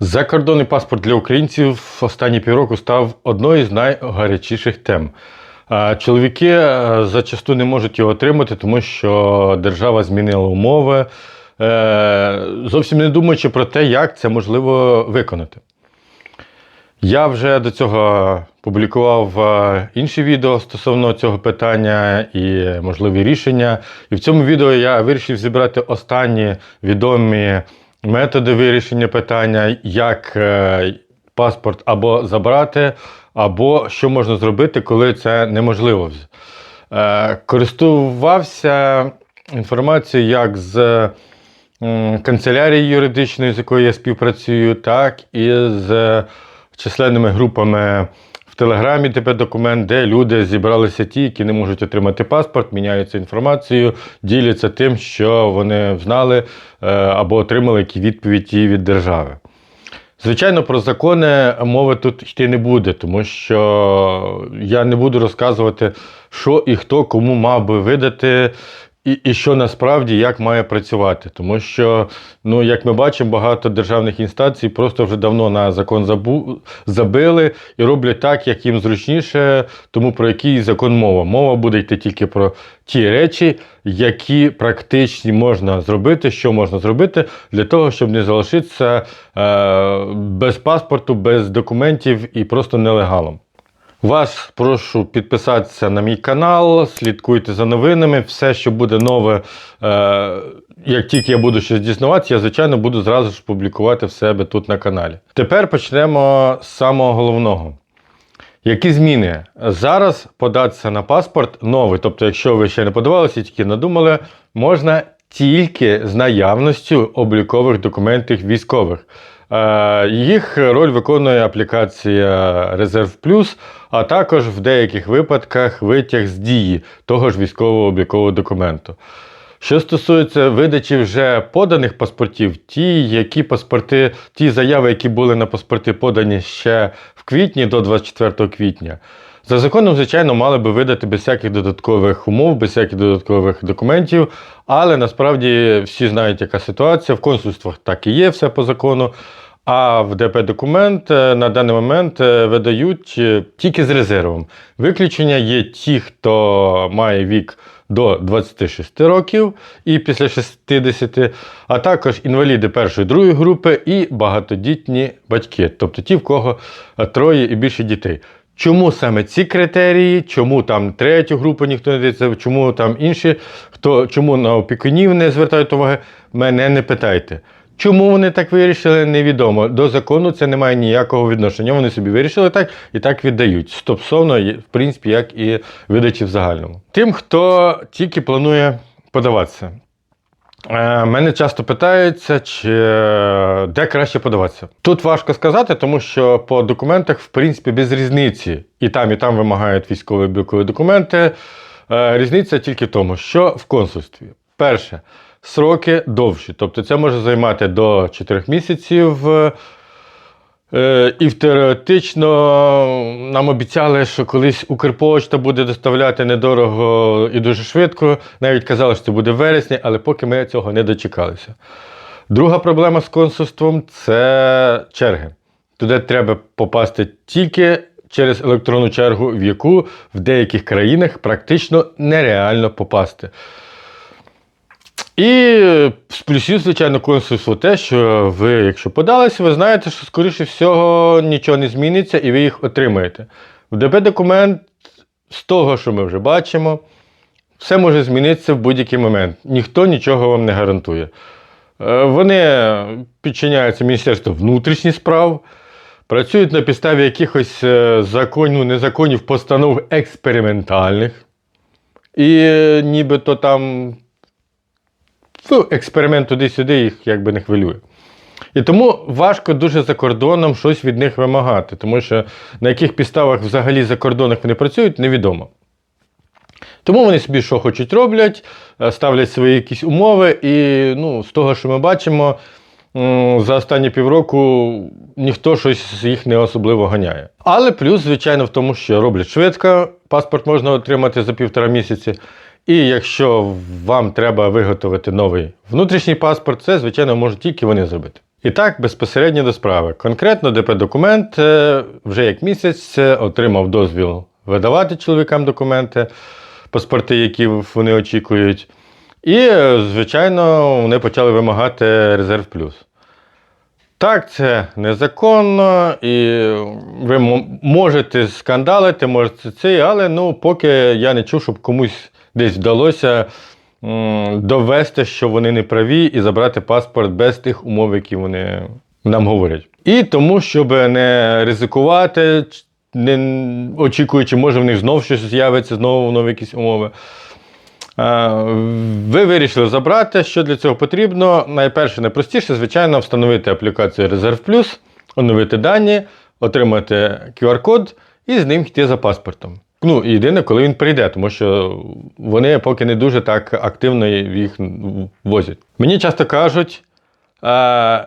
Закордонний паспорт для українців останні півроку став одною з найгарячіших тем. Чоловіки зачасту не можуть його отримати, тому що держава змінила умови, е, зовсім не думаючи про те, як це можливо виконати. Я вже до цього публікував е, інші відео стосовно цього питання і можливі рішення. І в цьому відео я вирішив зібрати останні відомі методи вирішення питання, як е, паспорт або забрати, або що можна зробити, коли це неможливо. Е, Користувався інформацією як з канцелярії юридичної, з якою я співпрацюю, так і з численними групами Телеграмі ТП документ, де люди зібралися ті, які не можуть отримати паспорт, міняються інформацією, діляться тим, що вони знали е, або отримали які відповіді від держави. Звичайно, про закони мови тут йти не буде, тому що я не буду розказувати, що і хто кому мав би видати, і, і що насправді як має працювати. Тому що, ну, як ми бачимо, багато державних інстанцій просто вже давно на закон забу, забили і роблять так, як їм зручніше, тому про який закон мова. Мова буде йти тільки про ті речі, які практичні можна зробити, що можна зробити для того, щоб не залишитися е, без паспорту, без документів і просто нелегалом. Вас прошу підписатися на мій канал, слідкуйте за новинами. Все, що буде нове, е, як тільки я буду щось дізнаватися, я, звичайно, буду зразу ж публікувати в себе тут на каналі. Тепер почнемо з самого головного. Які зміни? Зараз податися на паспорт новий, тобто, якщо ви ще не подавалися, тільки надумали, можна тільки з наявністю облікових документів військових. Е, Їх роль виконує аплікація Резерв Плюс, а також в деяких випадках витяг з дії того ж військового облікового документу. Що стосується видачі вже поданих паспортів, ті, які паспорти, ті заяви, які були на паспорти подані ще в квітні до 24 квітня, за законом, звичайно, мали би видати без всяких додаткових умов, без всяких додаткових документів. Але насправді всі знають, яка ситуація. В консульствах так і є все по закону. А в ДП документ е, на даний момент е, видають е, тільки з резервом. Виключення є ті, хто має вік до 26 років і після 60, а також інваліди першої другої групи і багатодітні батьки, тобто ті, в кого троє і більше дітей. Чому саме ці критерії, чому там третю групу ніхто не дивиться, чому там інші, хто, чому на опікунів не звертають уваги, мене не питайте. Чому вони так вирішили, невідомо. До закону це не має ніякого відношення. Вони собі вирішили так і так віддають. Стопсовно, в принципі, як і видачі в загальному. Тим, хто тільки планує подаватися. Е, Мене часто питаються, чи е, де краще подаватися. Тут важко сказати, тому що по документах, в принципі, без різниці. І там, і там вимагають військові облікові документи. Е, Різниця тільки в тому, що в консульстві. Перше, сроки довші. Тобто це може займати до 4 місяців. Е, І теоретично нам обіцяли, що колись Укрпошта буде доставляти недорого і дуже швидко. Навіть казали, що це буде в вересні, але поки ми цього не дочекалися. Друга проблема з консульством це черги. Туди треба попасти тільки через електронну чергу, в яку в деяких країнах практично нереально попасти. І з плюсів, звичайно, консульство те, що ви, якщо подалися, ви знаєте, що, скоріше всього, нічого не зміниться і ви їх отримаєте. В ДП документ з того, що ми вже бачимо, все може змінитися в будь-який момент. Ніхто нічого вам не гарантує. Е, Вони підчиняються Міністерству внутрішніх справ, працюють на підставі якихось е, законів, незаконів, постанов експериментальних. І е, нібито там ну, експеримент туди-сюди їх якби не хвилює. І тому важко дуже за кордоном щось від них вимагати, тому що на яких підставах взагалі за кордонах вони працюють, невідомо. Тому вони собі що хочуть роблять, е, ставлять свої якісь умови, і ну, з того, що ми бачимо, за останні півроку ніхто щось їх не особливо ганяє. Але плюс, звичайно, в тому, що роблять швидко, паспорт можна отримати за півтора місяці. І якщо вам треба виготовити новий внутрішній паспорт, це, звичайно, можуть тільки вони зробити. І так, безпосередньо до справи. Конкретно ДП-документ е, вже як місяць е, отримав дозвіл видавати чоловікам документи, паспорти, які вони очікують. І, е, звичайно, вони почали вимагати резерв плюс. Так, це незаконно, і ви можете скандалити, можете це, але ну, поки я не чув, щоб комусь десь вдалося довести, що вони не праві, і забрати паспорт без тих умов, які вони нам говорять. І тому, щоб не ризикувати, не очікуючи, може в них знов щось з'явиться, знову нові якісь умови. Ви вирішили забрати. Що для цього потрібно? Найперше, найпростіше, звичайно, встановити аплікацію Резерв Плюс, оновити дані, отримати QR-код і з ним йти за паспортом. Ну, єдине, коли він прийде, тому що вони поки не дуже так активно їх возять. Мені часто кажуть,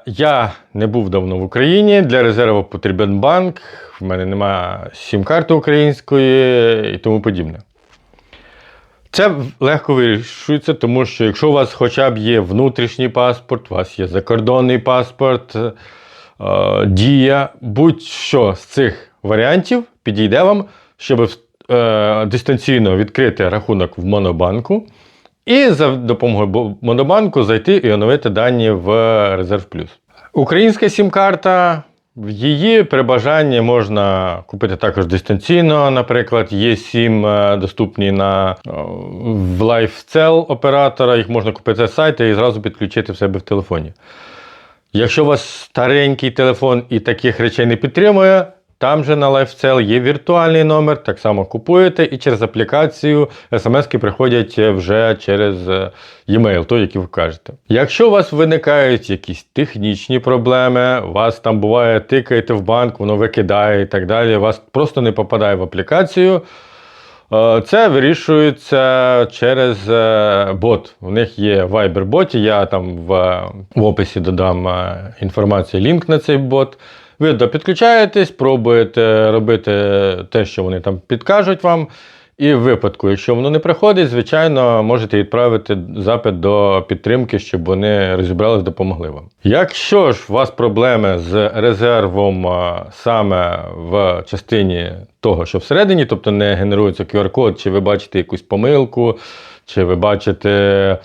я не був давно в Україні, для резерву потрібен банк, в мене немає сім-карти української і тому подібне. Це легко вирішується, тому що якщо у вас хоча б є внутрішній паспорт, у вас є закордонний паспорт, е, дія, будь-що з цих варіантів підійде вам, щоб е, дистанційно відкрити рахунок в Монобанку і за допомогою Монобанку зайти і оновити дані в Резерв Плюс. Українська сім-карта. Її при бажанні можна купити також дистанційно. Наприклад, є сім е, доступні на в LifeCell оператора. Їх можна купити з сайту і зразу підключити в себе в телефоні. Якщо у вас старенький телефон і таких речей не підтримує, там же на LifeCell є віртуальний номер, так само купуєте, і через аплікацію смс-ки приходять вже через е, e-mail, той, який ви кажете. Якщо у вас виникають якісь технічні проблеми, вас там буває, тикаєте в банк, воно викидає і так далі, вас просто не попадає в аплікацію. Е, Це вирішується через е, бот. У них є Viber-бот, я там в, описі додам е, інформацію, лінк на цей бот. Ви підключаєтесь, пробуєте робити те, що вони там підкажуть вам. І в випадку, якщо воно не приходить, звичайно, можете відправити запит до підтримки, щоб вони розібрались, допомогли вам. Якщо ж у вас проблеми з резервом саме в частині того, що всередині, тобто не генерується QR-код, чи ви бачите якусь помилку, чи ви бачите,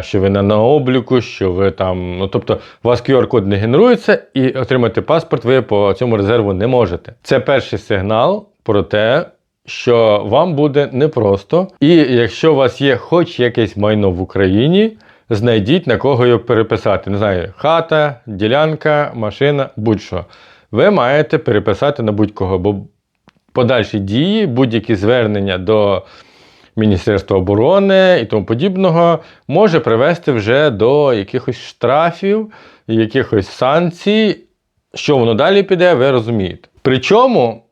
що ви на обліку, що ви там. Ну тобто, у вас QR-код не генерується, і отримати паспорт ви по цьому резерву не можете. Це перший сигнал про те, що вам буде непросто. І якщо у вас є хоч якесь майно в Україні, знайдіть на кого його переписати. Не знаю, хата, ділянка, машина, будь-що. Ви маєте переписати на будь-кого, бо подальші дії, будь-які звернення до Міністерства оборони і тому подібного може привести вже до якихось штрафів, якихось санкцій. Що воно далі піде, ви розумієте. Причому,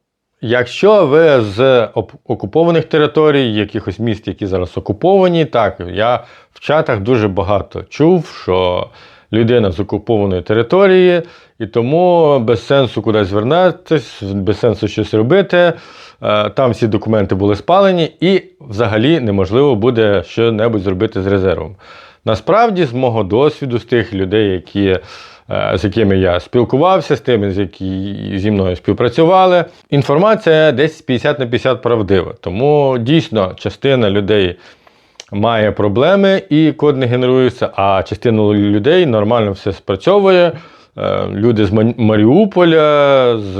якщо ви з окупованих територій, якихось міст, які зараз окуповані, так, я в чатах дуже багато чув, що людина з окупованої території, і тому без сенсу кудись звернутися, без сенсу щось робити. Е, Там всі документи були спалені, і взагалі неможливо буде щось зробити з резервом. Насправді, з мого досвіду, з тих людей, які, е, з якими я спілкувався, з тими, з які зі мною співпрацювали, інформація десь 50 на 50 правдива. Тому дійсно частина людей має проблеми і код не генерується, а частина людей нормально все спрацьовує. Е, Люди з Маріуполя, з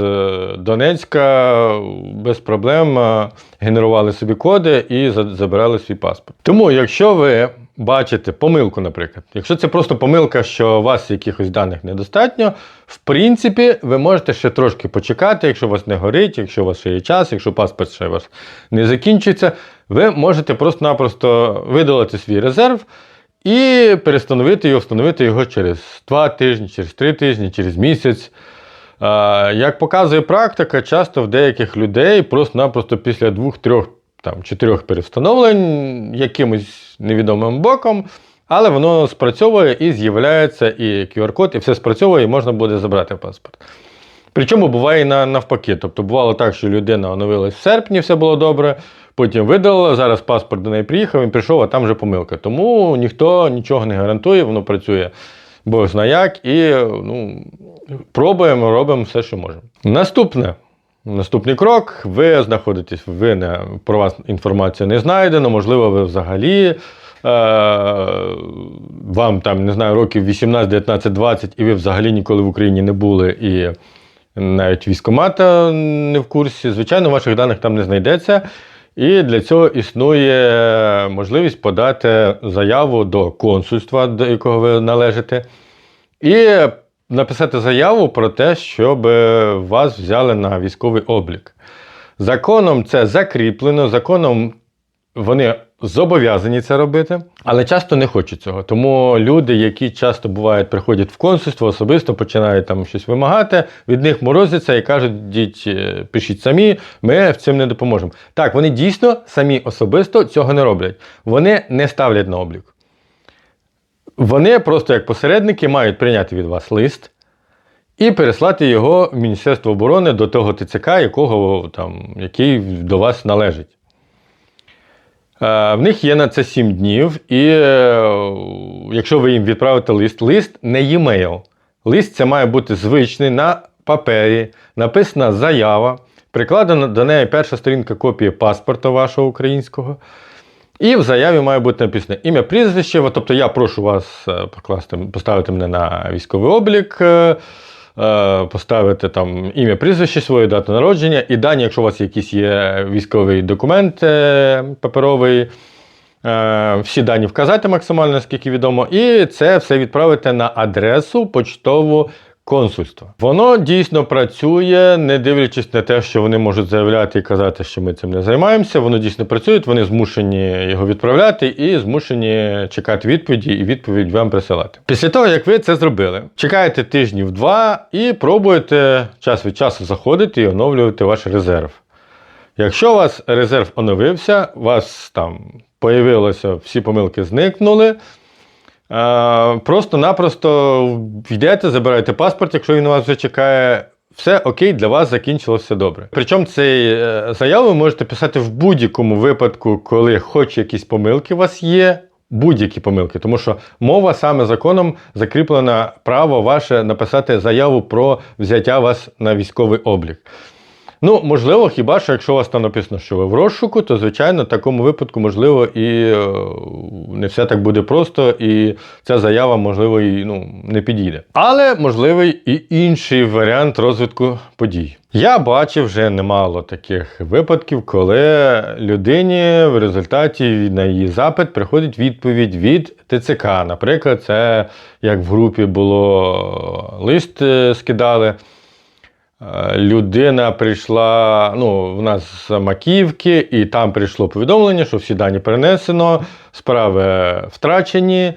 Донецька без проблем е, генерували собі коди і забирали свій паспорт. Тому, якщо ви бачите помилку, наприклад, якщо це просто помилка, що у вас якихось даних недостатньо, в принципі, ви можете ще трошки почекати, якщо у вас не горить, якщо у вас ще є час, якщо паспорт ще у вас не закінчується, ви можете просто-напросто видалити свій резерв. І перестановити його, встановити його через 2 тижні, через 3 тижні, через місяць. Як показує практика, часто в деяких людей просто-напросто після 2-3 там, 4 перевстановлень якимось невідомим боком, але воно спрацьовує і з'являється і QR-код, і все спрацьовує, і можна буде забрати паспорт. Причому буває навпаки. Тобто бувало так, що людина оновилась в серпні, все було добре, потім видалила, зараз паспорт до неї приїхав, він прийшов, а там вже помилка. Тому ніхто нічого не гарантує, воно працює Бог знає як, і ну, пробуємо, робимо все, що можемо. Наступне. Наступний крок. Ви знаходитесь, ви не, про вас інформація не знайдена, можливо, ви взагалі. Е, вам там, не знаю, років 18, 19, 20, і ви взагалі ніколи в Україні не були, і навіть військомата не в курсі. Звичайно, ваших даних там не знайдеться. І для цього існує можливість подати заяву до консульства, до якого ви належите, і написати заяву про те, щоб вас взяли на військовий облік. Законом це закріплено, законом вони зобов'язані це робити, але часто не хочуть цього. Тому люди, які часто бувають, приходять в консульство, особисто починають там щось вимагати, від них морозяться і кажуть, діть, е, пишіть самі, ми в цим не допоможемо. Так, вони дійсно самі особисто цього не роблять. Вони не ставлять на облік. Вони просто як посередники мають прийняти від вас лист і переслати його в Міністерство оборони до того ТЦК, якого, там, який до вас належить. Е, В них є на це 7 днів, і е, якщо ви їм відправите лист, лист не e-mail. Лист це має бути звичний на папері, написана заява, прикладена до неї перша сторінка копії паспорта вашого українського. І в заяві має бути написано ім'я прізвище. Тобто я прошу вас е, покласти, поставити мене на військовий облік, поставити там ім'я прізвище, свою дату народження і дані, якщо у вас якісь є військовий документ е, паперовий. е, Всі дані вказати максимально, наскільки відомо, і це все відправити на адресу почтову консульства. Воно дійсно працює, не дивлячись на те, що вони можуть заявляти і казати, що ми цим не займаємося. Воно дійсно працює, вони змушені його відправляти і змушені чекати відповіді і відповідь вам присилати. Після того, як ви це зробили, чекаєте тижнів два і пробуєте час від часу заходити і оновлювати ваш резерв. Якщо у вас резерв оновився, у вас там появилося, всі помилки зникнули. Е, Просто-напросто йдете, забираєте паспорт, якщо він у вас вже чекає. Все окей, для вас закінчилося добре. Причому цей е, заяву ви можете писати в будь-якому випадку, коли хоч якісь помилки у вас є, будь-які помилки, тому що мова саме законом закріплена право ваше написати заяву про взяття вас на військовий облік. Ну, можливо, хіба що якщо у вас там написано, що ви в розшуку, то звичайно в такому випадку, можливо, і е, не все так буде просто, і ця заява, можливо, і ну, не підійде. Але можливий і інший варіант розвитку подій. Я бачив вже немало таких випадків, коли людині в результаті на її запит приходить відповідь від ТЦК. Наприклад, це як в групі було лист е, скидали. Е, Людина прийшла, ну, в нас з Макіївки, і там прийшло повідомлення, що всі дані перенесено, справи втрачені.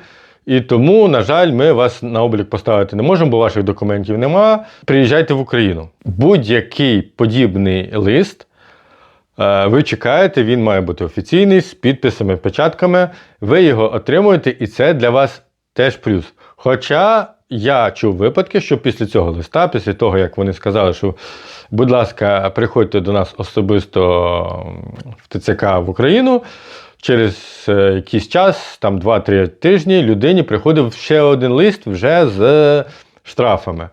І тому, на жаль, ми вас на облік поставити не можемо, бо ваших документів нема. Приїжджайте в Україну. Будь-який подібний лист. е, Ви чекаєте, він має бути офіційний з підписами, печатками. Ви його отримуєте, і це для вас теж плюс. Хоча я чув випадки, що після цього листа, після того, як вони сказали, що, будь ласка, приходьте до нас особисто в ТЦК в Україну, через е, якийсь час, там 2-3 тижні, людині приходив ще один лист вже з штрафами.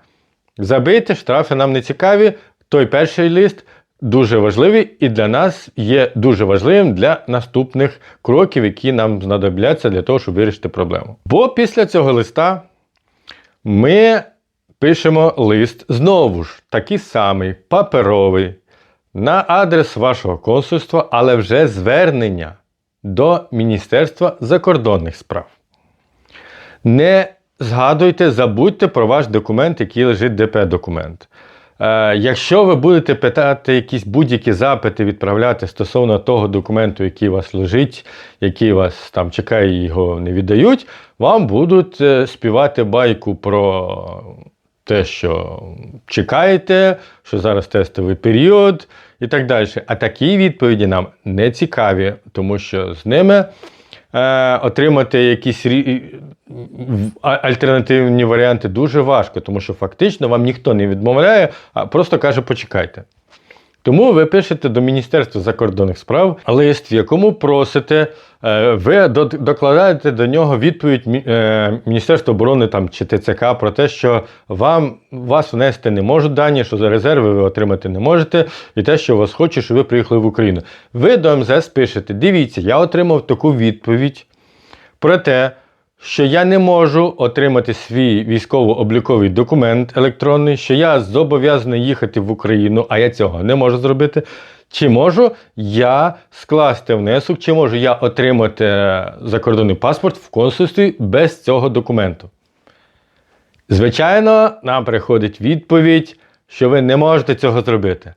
Забийте, штрафи нам не цікаві. Той перший лист дуже важливий і для нас є дуже важливим для наступних кроків, які нам знадобляться для того, щоб вирішити проблему. Бо після цього листа ми пишемо лист знову ж такий самий паперовий на адрес вашого консульства, але вже звернення до Міністерства закордонних справ. Не згадуйте, забудьте про ваш документ, який лежить ДП-документ. Е, якщо ви будете питати якісь будь-які запити відправляти стосовно того документу, який у вас лежить, який вас там чекає, його не віддають, вам будуть е, співати байку про те, що чекаєте, що зараз тестовий період і так далі. А такі відповіді нам не цікаві, тому що з ними е, отримати якісь альтернативні варіанти дуже важко, тому що фактично вам ніхто не відмовляє, а просто каже, почекайте. Тому ви пишете до Міністерства закордонних справ лист, в якому просите, е, ви докладаєте до нього відповідь е, Міністерства оборони там, чи ТЦК про те, що вам вас внести не можуть дані, що за резерви ви отримати не можете, і те, що вас хоче, щоб ви приїхали в Україну. Ви до МЗС пишете: дивіться, я отримав таку відповідь про те, що я не можу отримати свій військово-обліковий документ електронний, що я зобов'язаний їхати в Україну, а я цього не можу зробити. Чи можу я скласти внесок, чи можу я отримати закордонний паспорт в консульстві без цього документу? Звичайно, нам приходить відповідь, що ви не можете цього зробити.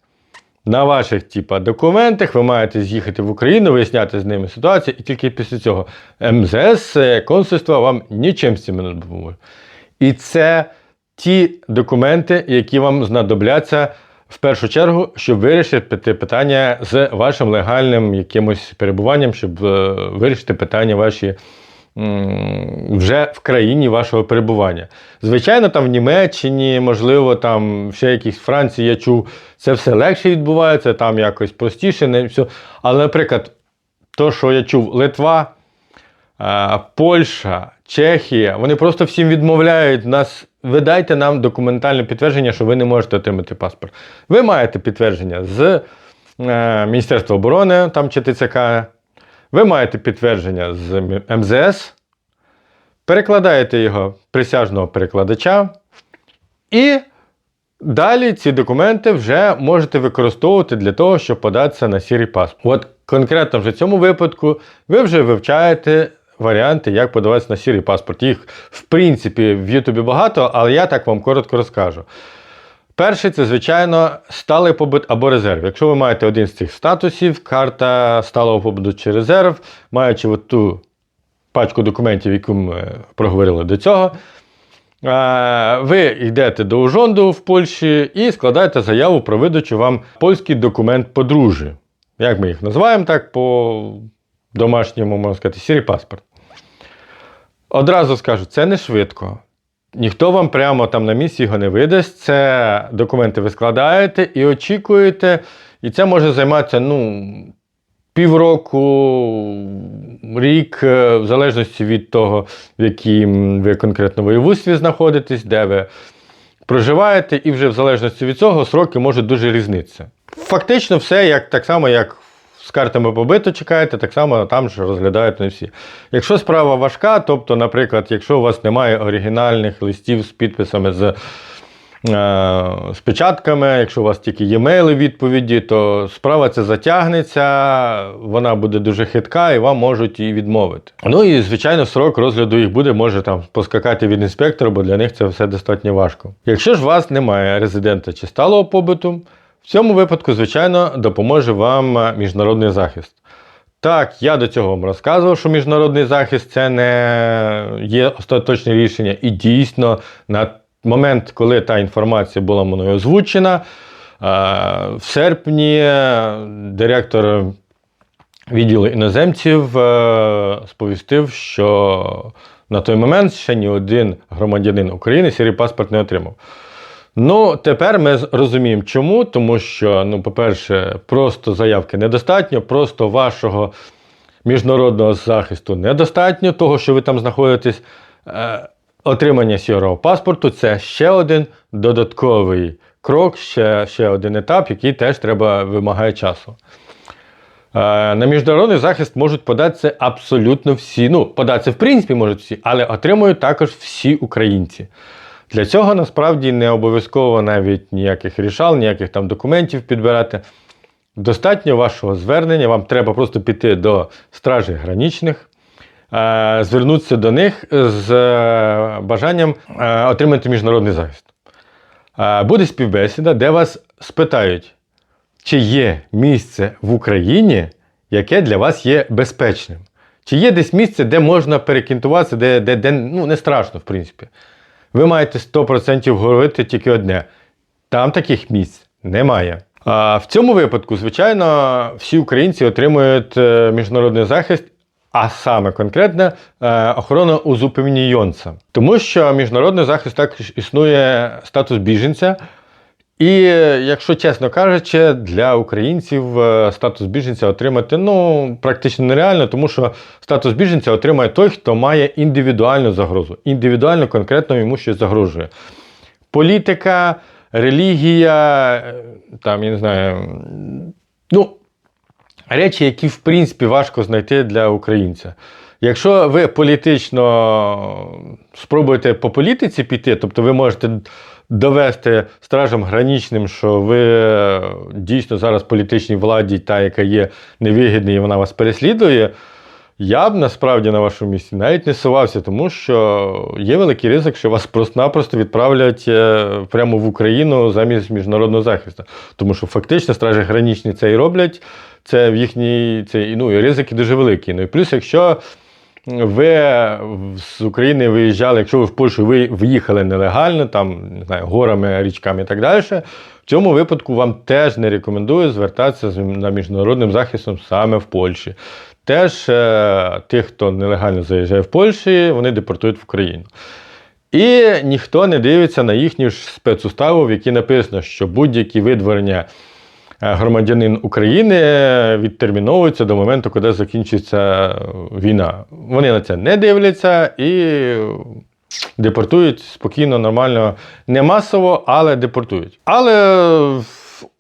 На ваших типа, документах ви маєте з'їхати в Україну, виясняти з ними ситуацію, і тільки після цього МЗС, е, консульство вам нічим з цим не допоможе. І це ті документи, які вам знадобляться в першу чергу, щоб вирішити питання з вашим легальним якимось перебуванням, щоб е, вирішити питання ваші вже в країні вашого перебування. Звичайно, там в Німеччині, можливо, там ще якісь Франції, я чув, це все легше відбувається, там якось простіше, не все. Але, наприклад, то, що я чув, Литва, е, Польща, Чехія, вони просто всім відмовляють нас. Ви дайте нам документальне підтвердження, що ви не можете отримати паспорт. Ви маєте підтвердження з е, Міністерства оборони там чи ТЦК, ви маєте підтвердження з МЗС, перекладаєте його присяжного перекладача, і далі ці документи вже можете використовувати для того, щоб податися на сірий паспорт. От конкретно вже в цьому випадку ви вже вивчаєте варіанти, як подаватися на сірий паспорт. Їх, в принципі, в Ютубі багато, але я так вам коротко розкажу. Перший це, звичайно, сталий побут або резерв. Якщо ви маєте один з цих статусів, карта сталого побуту чи резерв, маючи от ту пачку документів, яку ми проговорили до цього, е, ви йдете до Ужонду в Польщі і складаєте заяву про видачу вам польський документ подружжя. Як ми їх називаємо так по домашньому, можна сказати, сірий паспорт. Одразу скажу, це не швидко. Ніхто вам прямо там на місці його не видасть. Це документи ви складаєте і очікуєте. І це може займатися ну, півроку, рік, е, в залежності від того, в якій ви конкретно воєводстві знаходитесь, де ви проживаєте, і вже в залежності від цього сроки можуть дуже різнитися. Фактично, все як, так само, як з картами побито чекаєте, так само там ж розглядають не всі. Якщо справа важка, тобто, наприклад, якщо у вас немає оригінальних листів з підписами з. е, З печатками, якщо у вас тільки є мейли відповіді, то справа це затягнеться, вона буде дуже хитка і вам можуть її відмовити. Ну і звичайно, срок розгляду їх буде, може там поскакати від інспектора, бо для них це все достатньо важко. Якщо ж у вас немає резидента чи сталого побуту, в цьому випадку, звичайно, допоможе вам е, міжнародний захист. Так, я до цього вам розказував, що міжнародний захист це не є остаточне рішення, і дійсно на момент, коли та інформація була мною озвучена, е, в серпні е, директор відділу іноземців сповістив, що на той момент ще ні один громадянин України сірий паспорт не отримав. Ну, тепер ми розуміємо, чому. Тому що, ну, по-перше, просто заявки недостатньо, просто вашого міжнародного захисту недостатньо, того, що ви там знаходитесь. Е, отримання сірого паспорту це ще один додатковий крок, ще, ще один етап, який теж треба вимагає часу. Е, На міжнародний захист можуть податися абсолютно всі. Ну, податися в принципі можуть всі, але отримують також всі українці. Для цього насправді не обов'язково навіть ніяких рішал, ніяких там документів підбирати. Достатньо вашого звернення, вам треба просто піти до стражі граничних, е, звернутися до них з е, бажанням е, отримати міжнародний захист. Буде співбесіда, де вас спитають, чи є місце в Україні, яке для вас є безпечним. Чи є десь місце, де можна перекінтуватися, де, де, де ну, не страшно, в принципі. Ви маєте 100% говорити тільки одне: там таких місць немає. А в цьому випадку, звичайно, всі українці отримують е, міжнародний захист, а саме конкретне охорона узупевнійонця. Тому що міжнародний захист також існує статус біженця. І якщо чесно кажучи, для українців е, статус біженця отримати ну практично нереально, тому що статус біженця отримає той, хто має індивідуальну загрозу. Індивідуально конкретно йому щось загрожує. Політика, релігія, е, там я не знаю, ну речі, які в принципі важко знайти для українця. Якщо ви політично спробуєте по політиці піти, тобто ви можете довести стражам гранічним, що ви е, дійсно зараз політичній владі, та, яка є невигідна, і вона вас переслідує, я б насправді на вашому місці навіть не сувався, тому що є великий ризик, що вас просто-напросто відправлять е, прямо в Україну замість міжнародного захисту. Тому що фактично стражі гранічні це і роблять, це в їхній це, ну, і ризики дуже великі. Ну і плюс, якщо ви з України виїжджали, якщо ви в Польщу ви виїхали нелегально, там не знаю, горами, річками і так далі. В цьому випадку вам теж не рекомендую звертатися на міжнародним захистом саме в Польщі. Теж е, тих, хто нелегально заїжджає в Польщі, вони депортують в Україну. І ніхто не дивиться на їхню ж спецуставу, в якій написано, що будь-які видворення громадянин України відтерміновуються до моменту, коли закінчиться війна. Вони на це не дивляться і депортують спокійно, нормально, не масово, але депортують. Але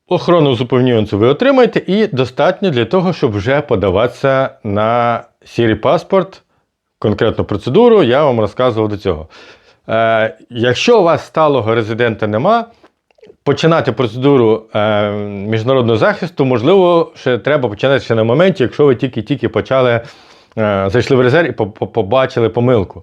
охорону зупинюванцю ви отримаєте, і достатньо для того, щоб вже подаватися на сірий паспорт. Конкретну процедуру я вам розказував до цього. Е, якщо у вас сталого резидента нема, починати процедуру е, міжнародного захисту, можливо, ще треба починати ще на моменті, якщо ви тільки-тільки почали, е, зайшли в резерв і по- по- побачили помилку.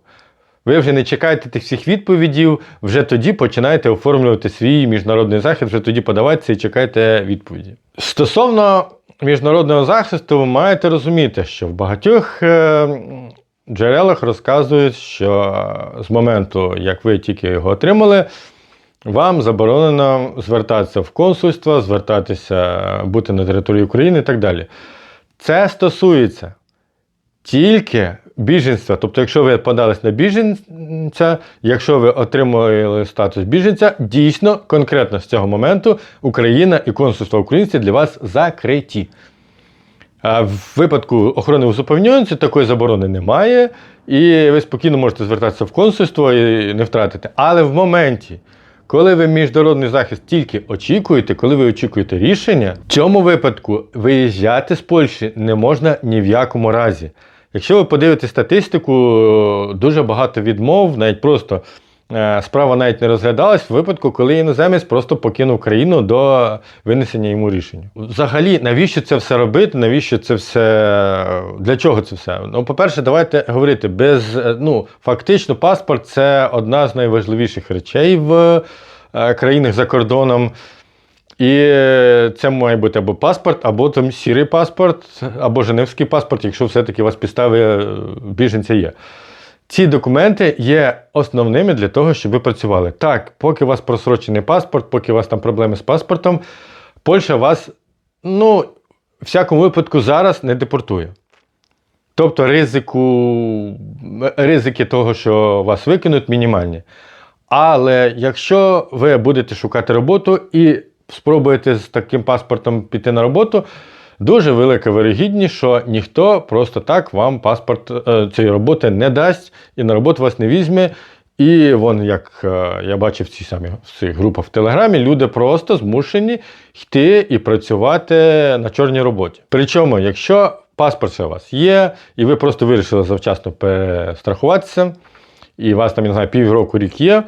Ви вже не чекаєте тих всіх відповідей, вже тоді починаєте оформлювати свій міжнародний захист, вже тоді подавайтеся і чекайте відповіді. Стосовно міжнародного захисту, ви маєте розуміти, що в багатьох е, джерелах розказують, що з моменту, як ви тільки його отримали, вам заборонено звертатися в консульство, звертатися, бути на території України і так далі. Це стосується тільки біженства. Тобто, якщо ви подались на біженця, якщо ви отримали статус біженця, дійсно, конкретно з цього моменту Україна і консульство українське для вас закриті. А в випадку охорони узупевнюванця такої заборони немає, і ви спокійно можете звертатися в консульство і не втратити. Але в моменті, коли ви міжнародний захист тільки очікуєте, коли ви очікуєте рішення, в цьому випадку виїжджати з Польщі не можна ні в якому разі. Якщо ви подивитесь статистику, дуже багато відмов, навіть просто е, справа навіть не розглядалась в випадку, коли іноземець просто покинув країну до винесення йому рішення. Взагалі, навіщо це все робити? Навіщо це все? Для чого це все? Ну, по-перше, давайте говорити, без е, ну, фактично, паспорт це одна з найважливіших речей в е, країнах за кордоном. І е, це має бути або паспорт, або там сірий паспорт, або женевський паспорт, якщо все-таки у вас підстави е, біженця є. Ці документи є основними для того, щоб ви працювали. Так, поки у вас просрочений паспорт, поки у вас там проблеми з паспортом, Польща вас, ну, в всякому випадку, зараз не депортує. Тобто ризику, ризики того, що вас викинуть, мінімальні. Але якщо ви будете шукати роботу і спробуєте з таким паспортом піти на роботу, дуже велика вирогідність, що ніхто просто так вам паспорт е, цієї роботи не дасть і на роботу вас не візьме. І вон, як е, я бачив в цій самій в цих групах в Телеграмі, люди просто змушені йти і працювати на чорній роботі. Причому, якщо паспорт у вас є, і ви просто вирішили завчасно перестрахуватися, і вас там, я не знаю, півроку рік є. Е,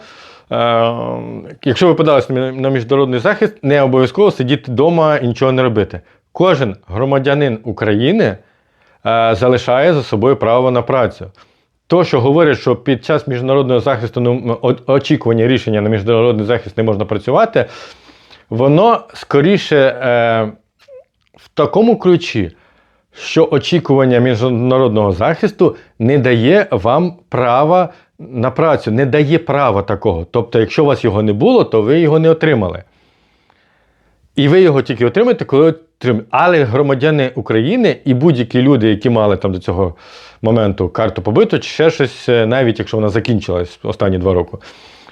якщо ви подалися на міжнародний захист, не обов'язково сидіти вдома і нічого не робити. Кожен громадянин України е, залишає за собою право на працю. То, що говорять, що під час міжнародного захисту ну, очікування рішення на міжнародний захист не можна працювати, воно скоріше е, в такому ключі, що очікування міжнародного захисту не дає вам права на працю, не дає права такого. Тобто, якщо у вас його не було, то ви його не отримали. І ви його тільки отримаєте, коли отримаєте. Але громадяни України і будь-які люди, які мали там до цього моменту карту побиту, чи ще щось, е, навіть якщо вона закінчилась останні два роки,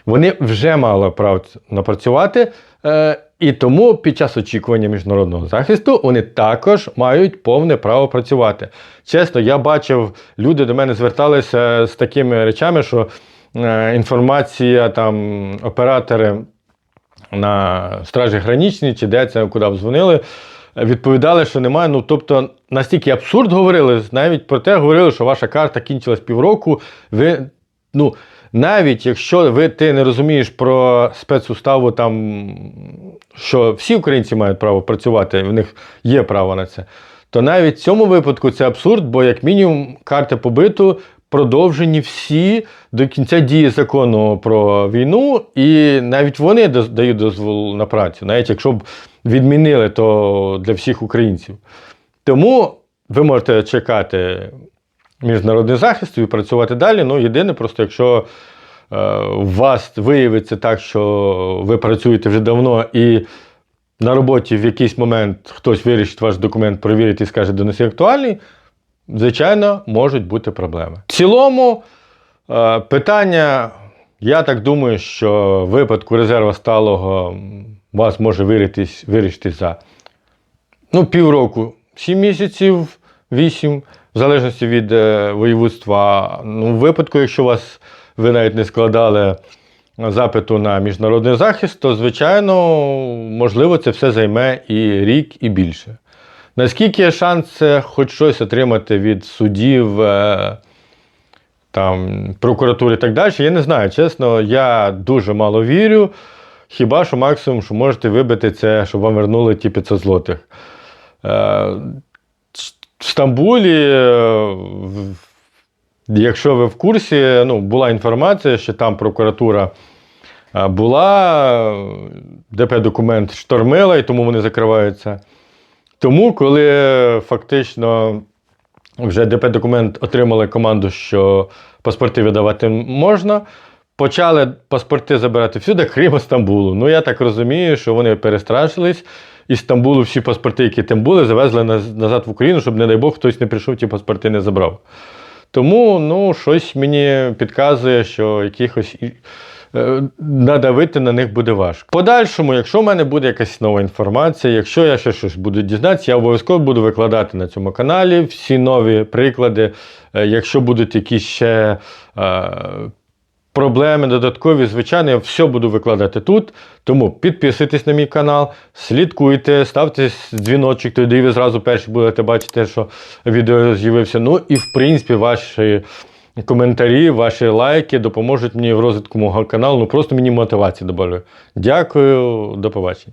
вони вже мали право напрацювати. Е, І тому під час очікування міжнародного захисту вони також мають повне право працювати. Чесно, я бачив, люди до мене зверталися з такими речами, що е, інформація там оператори на стражі гранічній чи де це куди б дзвонили, відповідали, що немає. Ну тобто настільки абсурд говорили, навіть про те говорили, що ваша карта кінчилась півроку. Ви ну. Навіть якщо ви ти не розумієш про спецуставу, там що всі українці мають право працювати, в них є право на це, то навіть в цьому випадку це абсурд, бо як мінімум карти побиту продовжені всі до кінця дії закону про війну, і навіть вони дають дозвол на працю, навіть якщо б відмінили, то для всіх українців. Тому ви можете чекати міжнародний захист і працювати далі. Ну, єдине, просто якщо е, у вас виявиться так, що ви працюєте вже давно і на роботі в якийсь момент хтось вирішить ваш документ перевірити і скаже, донеси актуальний, звичайно, можуть бути проблеми. В цілому, е, питання, я так думаю, що в випадку резерва сталого м, вас може вирішитись за ну, півроку, 7 місяців, 8, в залежності від е, воєводства. Ну, в випадку, якщо вас ви навіть не складали запиту на міжнародний захист, то, звичайно, можливо, це все займе і рік, і більше. Наскільки є шанс е, хоч щось отримати від судів, е, там, прокуратури і так далі, я не знаю. Чесно, я дуже мало вірю. Хіба що максимум, що можете вибити це, щоб вам вернули ті 500 злотих. Е, в Стамбулі, якщо ви в курсі, ну, була інформація, що там прокуратура була, ДП документ штормила, і тому вони закриваються. Тому, коли фактично вже ДП документ отримали команду, що паспорти видавати можна. Почали паспорти забирати всюди, крім Стамбулу. Ну, я так розумію, що вони перестрашились. Із Стамбулу всі паспорти, які там були, завезли назад в Україну, щоб, не дай Бог, хтось не прийшов, ті паспорти не забрав. Тому ну, щось мені підказує, що якихось надавити на них буде важко. Подальшому, якщо в мене буде якась нова інформація, якщо я ще щось буду дізнатися, я обов'язково буду викладати на цьому каналі всі нові приклади. Е, Якщо будуть якісь ще е, проблеми додаткові, звичайно, я все буду викладати тут. Тому підписуйтесь на мій канал, слідкуйте, ставте дзвіночок, тоді ви зразу перші будете бачити, що відео з'явився. Ну і в принципі ваші коментарі, ваші лайки допоможуть мені в розвитку мого каналу. Ну просто мені мотивації додаю. Дякую, до побачення.